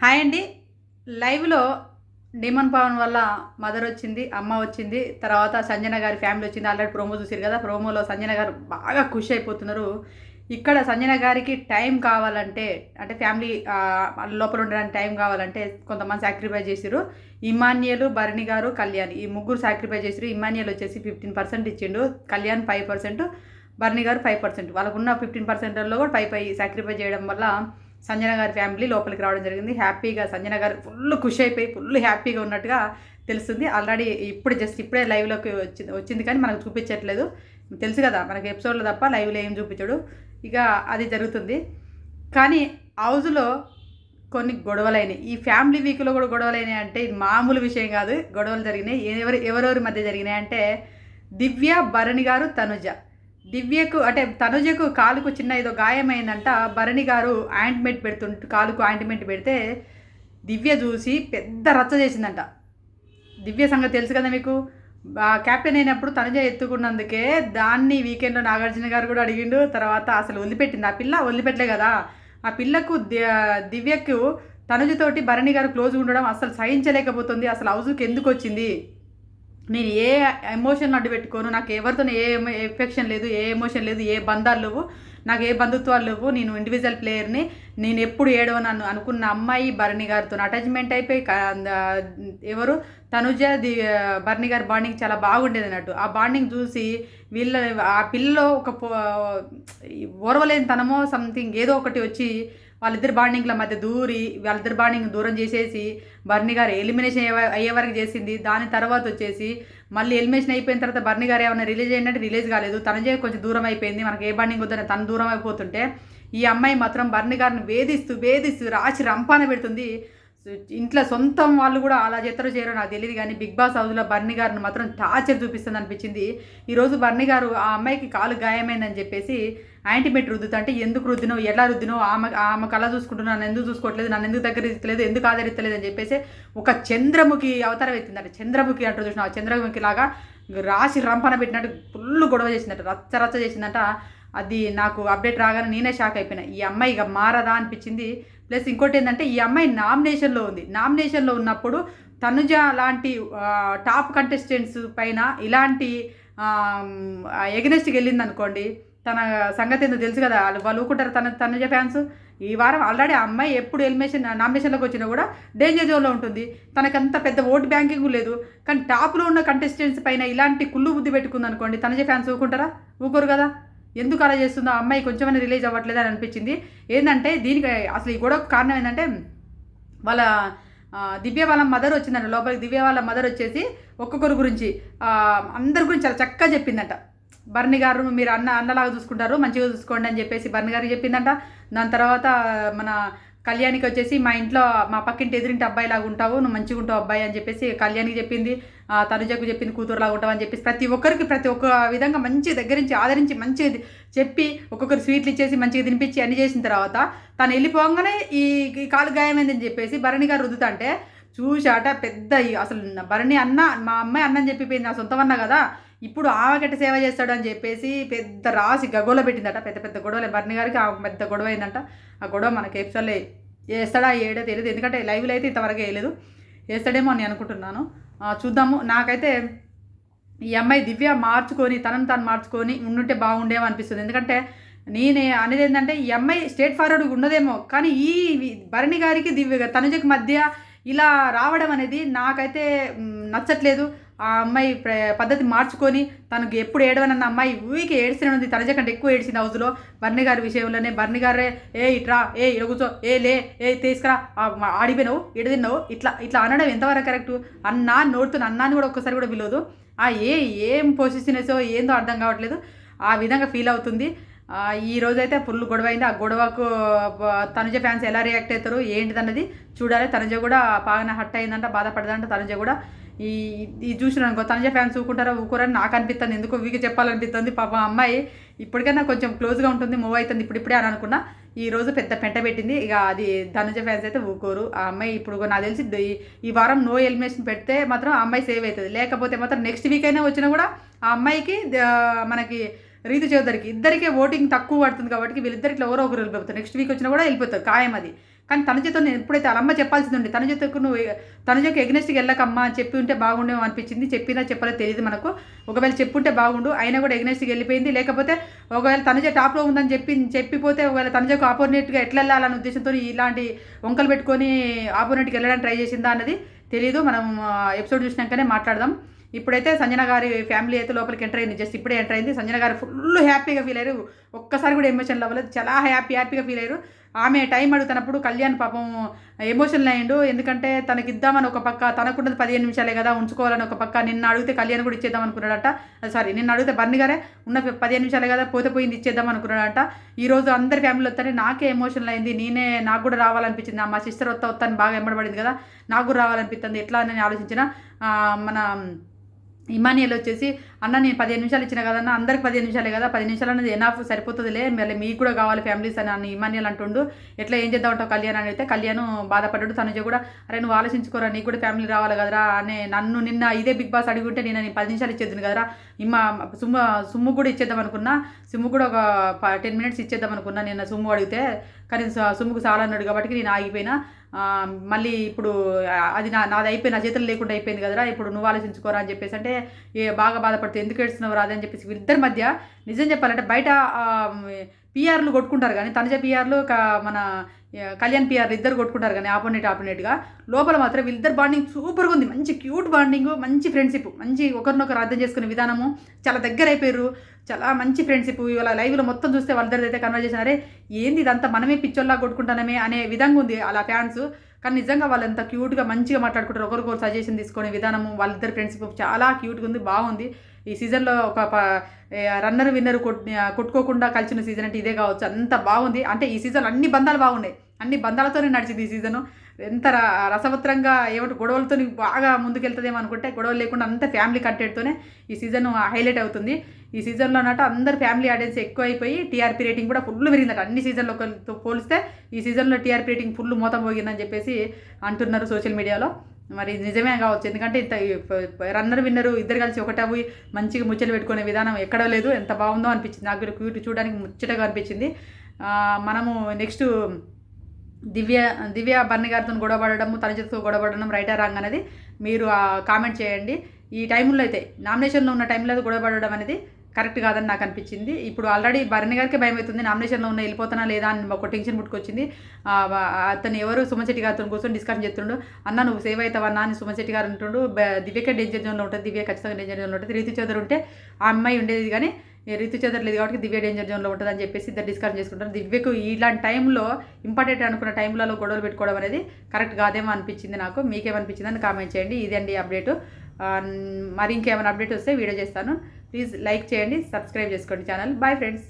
Hi అండి. లైవ్లో demon Pawan వల్ల మదర్ వచ్చింది అమ్మ వచ్చింది తర్వాత సంజన గారి ఫ్యామిలీ వచ్చింది. ఆల్రెడీ ప్రోమో చూసారు కదా ప్రోమోలో సంజన గారు బాగా ఖుషి అయిపోతున్నారు. ఇక్కడ సంజన గారికి టైం కావాలంటే అంటే ఫ్యామిలీ లోపల ఉండడానికి టైం కావాలంటే కొంతమంది సాక్రిఫైస్ చేసిరు. ఇమాన్యులు భరణి గారు కళ్యాణ్. ఈ ముగ్గురు సాక్రిఫైస్ చేసిరు. ఇమాన్యుల్ వచ్చేసి ఫిఫ్టీన్ పర్సెంట్ ఇచ్చిండు. Kalyan five percent Bharani garu five percent వాళ్ళకున్న ఫిఫ్టీన్ పర్సెంట్లో కూడా ఫైవ్ ఫైవ్ సాక్రిఫైస్ చేయడం వల్ల సంజన గారి ఫ్యామిలీ లోపలికి రావడం జరిగింది. హ్యాపీగా సంజన గారు ఫుల్ ఖుషి అయిపోయి ఫుల్ హ్యాపీగా ఉన్నట్టుగా తెలుస్తుంది. ఆల్రెడీ ఇప్పుడు జస్ట్ ఇప్పుడే లైవ్లోకి వచ్చింది వచ్చింది కానీ మనకు చూపించట్లేదు. తెలుసు కదా మనకి ఎపిసోడ్లో తప్ప లైవ్లో ఏం చూపించడు. ఇక అది జరుగుతుంది. కానీ హౌజ్లో కొన్ని గొడవలైనాయి. ఈ ఫ్యామిలీ వీక్లో కూడా గొడవలైనాయి అంటే ఇది మామూలు విషయం కాదు. గొడవలు జరిగినాయి. ఎవరు ఎవరెవరి మధ్య జరిగినాయి అంటే దివ్య భరణి గారు తనుజ. దివ్యకు అంటే తనుజకు కాలుకు చిన్న ఏదో గాయమైందంట. భరణి గారు ఆయింట్మెంట్ పెడుతుంటే కాలుకు ఆయింట్మెంట్ పెడితే దివ్య చూసి పెద్ద రచ్చ చేసిందంట. దివ్య సంగతి తెలుసు కదా మీకు? క్యాప్టెన్ కెప్టెన్ అయినప్పుడు తనుజ ఎత్తుకున్నందుకే దాన్ని వీకెండ్లో నాగార్జున గారు కూడా అడిగిండు. తర్వాత అసలు వదిలిపెట్టింది ఆ పిల్ల వదిలిపెట్టలే కదా. ఆ పిల్లకు దివ్యకు తనుజతోటి భరణి గారు క్లోజ్ ఉండడం అసలు సహించలేకపోతుంది. అసలు హౌస్కి ఎందుకు వచ్చింది? నేను ఏ ఎమోషన్ అడ్డు పెట్టుకోను నాకు ఎవరితో ఏ ఎఫెక్షన్ లేదు ఏ ఎమోషన్ లేదు ఏ బంధాలు లేవు నాకు ఏ బంధుత్వాలు లేవు నేను ఇండివిజువల్ ప్లేయర్ని నేను ఎప్పుడు ఏడవనన్ను అనుకున్న అమ్మాయి భరణి గారితో అటాచ్మెంట్ అయిపోయి ఎవరు? తనుజ ది భరణి గారి బాండింగ్ చాలా బాగుండేది అన్నట్టు. ఆ బాండింగ్ చూసి వీళ్ళ ఆ పిల్లలో ఒక ఓర్వలేని తనమో సంథింగ్ ఏదో ఒకటి వచ్చి వాళ్ళిద్దరు బాండింగ్ల మధ్య దూరి వాళ్ళిద్దరు బాండింగ్ దూరం చేసేసి బర్ని గారు ఎలిమినేషన్ అయ్యే వరకు చేసింది. దాని తర్వాత వచ్చేసి మళ్ళీ ఎలిమినేషన్ అయిపోయిన తర్వాత బర్ని గారు ఏమైనా రిలీజ్ అయ్యిందంటే రిలీజ్ కాలేదు. తనజే కొంచెం దూరం అయిపోయింది. మనకి ఏ బాండింగ్ వద్దని తను దూరం అయిపోతుంటే ఈ అమ్మాయి మాత్రం బర్ని గారిని వేధిస్తూ వేధిస్తూ రాచి రంపాన పెడుతుంది. ఇంట్లో సొంతం వాళ్ళు కూడా అలా చేస్తారో చేయరో నాకు తెలియదు కానీ బిగ్ బాస్ హౌస్లో బర్ని గారిని మాత్రం టార్చర్ చూపిస్తుంది అనిపించింది. ఈరోజు బర్ని గారు ఆ అమ్మాయికి కాలు గాయమైందని చెప్పేసి యాంటీబెట్ రుద్దుతా అంటే ఎందుకు రుద్దినో ఎలా రుద్దినో ఆమె ఆమె కళ చూసుకుంటున్నా నన్ను ఎందుకు చూసుకోవట్లేదు? నన్ను ఎందుకు దగ్గర ఇస్తలేదు ఎందుకు ఆదరిస్తలేదు అని చెప్పేసి ఒక చంద్రముఖి అవతారం ఎత్తిందంట. చంద్రముఖి అంటారు చూసిన ఆ చంద్రముఖి లాగా రాసి రంపన పెట్టినట్టు ఫుల్ గొడవ చేసిందట. రచ్చ రచ్చ చేసిందంట. అది నాకు అప్డేట్ రాగానే నేనే షాక్ అయిపోయినా. ఈ అమ్మాయి ఇక మారదా అనిపించింది. ప్లస్ ఇంకోటి ఏంటంటే ఈ అమ్మాయి నామినేషన్లో ఉంది. నామినేషన్లో ఉన్నప్పుడు తనుజ లాంటి టాప్ కంటెస్టెంట్స్ పైన ఇలాంటి ఎగనెస్ట్కి వెళ్ళింది అనుకోండి తన సంగతి ఏందో తెలుసు కదా వాళ్ళు వాళ్ళు తన తనుజ ఫ్యాన్స్. ఈ వారం ఆల్రెడీ ఆ అమ్మాయి ఎప్పుడు ఎలిమినేషన్ నామినేషన్లోకి వచ్చినా కూడా డేంజర్ జోన్లో ఉంటుంది. తనకంత పెద్ద ఓటు బ్యాంకింగ్ లేదు. కానీ టాప్లో ఉన్న కంటెస్టెంట్స్ పైన ఇలాంటి కుళ్ళు బుద్ధి పెట్టుకుంది అనుకోండి తనుజ ఫ్యాన్స్ ఊకుంటారా ఊకోరు కదా. ఎందుకు అలా చేస్తుందో ఆ అమ్మాయి కొంచెమైనా రిలీజ్ అవ్వట్లేదు అని అనిపించింది. ఏంటంటే దీనికి అసలు ఈ గొడవకు కారణం ఏంటంటే వాళ్ళ దివ్య వాళ్ళ మదర్ వచ్చిందంట. లోపలికి దివ్య వాళ్ళ మదర్ వచ్చేసి ఒక్కొక్కరి గురించి అందరి గురించి చాలా చక్కగా చెప్పిందంట. బర్ని గారు మీరు అన్న అన్నలాగా చూసుకుంటారు మంచిగా చూసుకోండి అని చెప్పేసి బర్ని గారికి చెప్పిందంట. దాని తర్వాత మన కళ్యాణికి వచ్చేసి మా ఇంట్లో మా పక్కింటి ఎదురింటి అబ్బాయి లాగా ఉంటావు నువ్వు మంచిగా ఉంటావు అబ్బాయి అని చెప్పేసి కళ్యాణికి చెప్పింది. తనుజకు చెప్పింది కూతురులాగా ఉంటామని చెప్పి చెప్పేసి ప్రతి ఒక్కరికి ప్రతి ఒక్క విధంగా మంచి దగ్గర నుంచి ఆదరించి మంచిది చెప్పి ఒక్కొక్కరు స్వీట్లు ఇచ్చేసి మంచిగా తినిపించి అన్ని చేసిన తర్వాత తను వెళ్ళిపోగానే ఈ కాలు గాయమైందని చెప్పేసి భరణి గారు రుద్దుతంటే చూశాట పెద్ద అసలు భరణి అన్న మా అమ్మాయి అన్నని చెప్పిపోయింది నా సొంతం అన్న కదా ఇప్పుడు ఆమె సేవ చేస్తాడు అని చెప్పేసి పెద్ద రాసి గగోలో పెట్టిందట పెద్ద పెద్ద గొడవలే. భరణి గారికి ఆ పెద్ద గొడవ అయిందంట ఆ గొడవ మనకి ఎపిసోడ్లో వేస్తాడా ఏడో తెలియదు ఎందుకంటే లైవ్లో అయితే ఇంతవరకు వేయలేదు. వేస్తాడేమో అని అనుకుంటున్నాను. చూద్దాము. నాకైతే ఈ అమ్మాయి దివ్య మార్చుకొని తనను తాను మార్చుకొని ఉండుంటే బాగుండేమో అనిపిస్తుంది. ఎందుకంటే నేనే అనేది ఏంటంటే ఈ అమ్మాయి స్టేట్ ఫార్వర్డ్ ఉన్నదేమో. కానీ ఈ భరణి గారికి దివ్య తనుజకి మధ్య ఇలా రావడం అనేది నాకైతే నచ్చట్లేదు. ఆ అమ్మాయి పద్ధతి మార్చుకొని తనకు ఎప్పుడు ఏడవనన్న అమ్మాయి ఊరికి ఏడ్చిన ఉంది తనజ కంటే ఎక్కువ ఏడ్చింది హౌస్లో బర్ని గారి విషయంలోనే బర్ని గారే ఏ ఇట్రా ఏ ఇడ ఏ లే ఏ తీసుకురా ఆడిపోయినావు ఇడదిన్నావు ఇట్లా ఇట్లా అనడం ఎంతవరకు కరెక్ట్ అన్నా నోడుతున్న అన్నాన్ని కూడా ఒక్కసారి కూడా పిలవదు ఆ ఏ ఏం పొజిషనెసో ఏందో అర్థం కావట్లేదు. ఆ విధంగా ఫీల్ అవుతుంది. ఈ రోజైతే ఫుల్ గొడవ అయింది ఆ గొడవకు తనుజ ఫ్యాన్స్ ఎలా రియాక్ట్ అవుతారు ఏంటిదన్నది చూడాలి. తనుజ కూడా బాగానే హట్ అయిందంట బాధపడదంట తనుజ కూడా. ఈ ఇది చూసిన అనుకో ఫ్యాన్స్ ఊకుంటారా ఊకోరని నాకు అనిపిస్తుంది ఎందుకో వీకి చెప్పాలనిపిస్తుంది. పాప అమ్మాయి ఇప్పటికైనా కొంచెం క్లోజ్గా ఉంటుంది మూవ్ అవుతుంది ఇప్పుడు ఇప్పుడే అని అనుకున్నా. ఈ రోజు పెద్ద పెంట పెట్టింది ఇక అది ధనుజ ఫ్యాన్స్ అయితే ఊకోరు ఆ అమ్మాయి ఇప్పుడు నాకు తెలిసి ఈ- వారం నో ఎలిమినేషన్ పెడితే మాత్రం ఆ అమ్మాయి సేవ్ అవుతుంది. లేకపోతే మాత్రం నెక్స్ట్ వీక్ అయినా వచ్చినా కూడా ఆ అమ్మాయికి మనకి రీతు చౌదరికి ఇద్దరికే ఓటింగ్ తక్కువ పడుతుంది కాబట్టి వీళ్ళిద్దరికి ఎవరో ఒకరు వెళ్ళిపోతారు. నెక్స్ట్ వీక్ వచ్చినా కూడా వెళ్ళిపోతారు ఖాయం అది. కానీ తన చేత నేను ఎప్పుడైతే వాళ్ళ అమ్మ చెప్పాల్సింది ఉండే తన నువ్వు తన ఎగ్నెస్ట్కి వెళ్ళకమ్మా అని చెప్పి ఉంటే బాగుండేమో అనిపించింది. చెప్పినా చెప్పలేదు తెలియదు మనకు. ఒకవేళ చెప్పుంటే బాగుండు అయినా కూడా ఎగ్నెస్ట్కి వెళ్ళిపోయింది. లేకపోతే ఒకవేళ తనుజ టాప్లో ఉందని చెప్పి చెప్పిపోతే ఒకవేళ తనుజకు ఆపోర్నేట్గా ఎట్లా వెళ్ళాలనే ఉద్దేశంతో ఇలాంటి వంకలు పెట్టుకొని ఆపోర్నేట్కి వెళ్ళడానికి ట్రై చేసిందా అన్నది తెలియదు మనం ఎపిసోడ్ చూసినాకనే మాట్లాడదాం. ఇప్పుడైతే సంజన గారి ఫ్యామిలీ అయితే లోపలికి ఎంటర్ అయింది. జస్ట్ ఇప్పుడే ఎంటర్ అయింది. సంజన గారు ఫుల్ హ్యాపీగా ఫీల్ అయ్యారు. ఒక్కసారి కూడా ఎమోషన్ అవ్వలేదు చాలా హ్యాపీ హ్యాపీగా ఫీల్ అయ్యారు. ఆమె టైం అడుగుతున్నప్పుడు కళ్యాణ్ పాపం ఎమోషనల్ అయ్యిండు ఎందుకంటే తనకి ఇద్దామని ఒక పక్క తనకున్నది పదిహేను నిమిషాలే కదా ఉంచుకోవాలని ఒక పక్క. నిన్న అడిగితే కళ్యాణ్ కూడా ఇచ్చేద్దాం అనుకున్నాడట. సారీ నిన్న అడిగితే బర్ని గారే ఉన్న పదిహేను నిమిషాలే కదా పోతే పోయింది ఇచ్చేద్దాం అనుకున్నాడట. ఈరోజు అందరి ఫ్యామిలీ వస్తానే నాకే ఎమోషనల్ అయింది. నేనే నాకు కూడా రావాలనిపించింది. మా సిస్టర్ వస్తా వస్తాను బాగా ఎంబడబడింది కదా నాకు కూడా రావాలనిపిస్తుంది ఎట్లా అని ఆలోచించిన. మన ఇమానియల్ వచ్చేసి అన్న నేను పదిహేను నిమిషాలు ఇచ్చిన కదన్న అందరికి పదిహేను నిమిషాలే కదా పది నిమిషాలు అనేది ఎనాఫ్ సరిపోతుందిలే మళ్ళీ మీకు కూడా కావాలి ఫ్యామిలీస్ అని అన్న ఇమానియల్ అంటుండు. ఎట్లా ఏం చేద్దాం అంటావు కళ్యాణ్? అని అయితే కళ్యాణ్ బాధపడ్డాడు తనుజ కూడా అరే నువ్వు ఆలోచించుకోరా నీకు కూడా ఫ్యామిలీ రావాలి కదరా అనే నన్ను నిన్న ఇదే బిగ్ బాస్ అడుగుంటే నేను నేను పది నిమిషాలు ఇచ్చేద్దును కదరా ఇమ్మ సుమ్ము సుమ్ము కూడా ఇచ్చేద్దాం అనుకున్నా సుమ్ము కూడా ఒక టెన్ మినిట్స్ ఇచ్చేద్దాం అనుకున్నా నిన్న సుమ్ము అడిగితే కానీ సుమ్ముకు చాలా అన్నాడు కాబట్టి నేను ఆగిపోయినా మళ్ళీ ఇప్పుడు అది నా నాది అయిపోయి నా చేతులు లేకుండా అయిపోయింది కదరా ఇప్పుడు నువ్వు ఆలోచించుకోరా అని చెప్పేసి అంటే ఏ బాగా బాధపడుతూ ఎందుకు ఏడుస్తున్నావు రాదని చెప్పేసి వీళ్ళిద్దరి మధ్య నిజం చెప్పాలంటే బయట పిఆర్లు కొట్టుకుంటారు కానీ తనజ పిఆర్లు మన కళ్యాణ్ పిఆర్లు ఇద్దరు కొట్టుకుంటారు కానీ ఆపోనేట్ ఆపోనేట్గా లోపల మాత్రం వీళ్ళిద్దరు బాండింగ్ సూపర్గా ఉంది. మంచి క్యూట్ బాండింగ్ మంచి ఫ్రెండ్షిప్ మంచి ఒకరినొకరు అర్థం చేసుకునే విధానము చాలా దగ్గర అయిపోయారు చాలా మంచి ఫ్రెండ్షిప్ ఇవాళ లైవ్లో మొత్తం చూస్తే వాళ్ళిద్దరిది అయితే కన్వర్జేషన్ అరే ఏంది ఇదంతా మనమే పిచ్చోల్లా కొట్టుకుంటానమే అనే విధంగా ఉంది అలా ఫ్యాన్స్ కానీ నిజంగా వాళ్ళు ఎంత క్యూట్గా మంచిగా మాట్లాడుకుంటారు. ఒకరికొకరు సజెషన్ తీసుకునే విధానము వాళ్ళిద్దరు ఫ్రెండ్షిప్ చాలా క్యూట్గా ఉంది బాగుంది. ఈ సీజన్లో ఒక రన్నర్ విన్నర్ కొట్టుకోకుండా కలిసిన సీజన్ అంటే ఇదే కావచ్చు. అంత బాగుంది. అంటే ఈ సీజన్ అన్ని బంధాలు బాగున్నాయి. అన్ని బంధాలతోనే నడిచింది ఈ సీజను ఎంత ర- రసవత్రంగా ఏమంటే గొడవలతో బాగా ముందుకెళ్తుందేమో అనుకుంటే గొడవలు లేకుండా అంత ఫ్యామిలీ కంటెంట్తోనే ఈ సీజన్ హైలైట్ అవుతుంది. ఈ సీజన్లో అన్నట్టు అందరు ఫ్యామిలీ ఆడియన్స్ ఎక్కువ అయిపోయి టీఆర్పీ రేటింగ్ కూడా ఫుల్ పెరిగిందట. అన్ని సీజన్లతో పోలిస్తే ఈ సీజన్లో టీఆర్పీ రేటింగ్ ఫుల్ మోతం పోగిందని చెప్పేసి అంటున్నారు సోషల్ మీడియాలో. మరి నిజమే కావచ్చు. ఎందుకంటే ఇంత రన్నర్ విన్నరు ఇద్దరు కలిసి ఒకటే పోయి మంచిగా ముచ్చలు పెట్టుకునే విధానం ఎక్కడో లేదు. ఎంత బాగుందో అనిపించింది. నాకు కూడా క్యూట్ చూడడానికి ముచ్చటగా అనిపించింది. మనము నెక్స్ట్ దివ్య దివ్య బన్నీ గారితో గొడవ పడడము తన చేతితో రాంగ్ అనేది మీరు కామెంట్ చేయండి. ఈ టైంలో అయితే నామినేషన్లో ఉన్న టైంలో అయితే గొడవపడడం అనేది కరెక్ట్ కాదని నాకు అనిపించింది. ఇప్పుడు ఆల్రెడీ భరణి గారికి భయం అవుతుంది నామినేషన్లో ఉన్న వెళ్ళిపోతానా లేదా అని ఒక టెన్షన్ పుట్టుకొచ్చింది అతను ఎవరు? సుమశెట్టి గారితో కూర్చొని డిస్కషన్ చేస్తుండు. అన్న నువ్వు సేవ్ అవుతావన్నా? అని సుమశెట్టి గారు అంటుండు. దివ్యకే డేంజర్ జోన్లో ఉంటుంది దివ్య ఖచ్చితంగా డేంజర్ జోన్లో ఉంటుంది. రీతి చౌదరి ఉంటే ఆ అమ్మాయి ఉండేది కానీ రీతు చౌదరి కాబట్టి దివ్య డేంజర్ జోన్లో ఉంటుంది అని చెప్పేసి ఇద్దరు డిస్కషన్ చేసుకుంటారు. దివ్యకు ఇలాంటి టైంలో ఇంపార్టెంట్ అనుకున్న టైంలలో గొడవలు పెట్టుకోవడం అనేది కరెక్ట్ కాదేమో అనిపించింది నాకు. మీకేమనిపించింది అని కామెంట్ చేయండి. ఇదండి అప్డేట్ మరి ఇంకేమైనా అప్డేట్ వస్తే వీడియో చేస్తాను. ప్లీజ్ లైక్ చేయండి సబ్స్క్రైబ్ చేసుకోండి ఛానల్ బాయ్ ఫ్రెండ్స్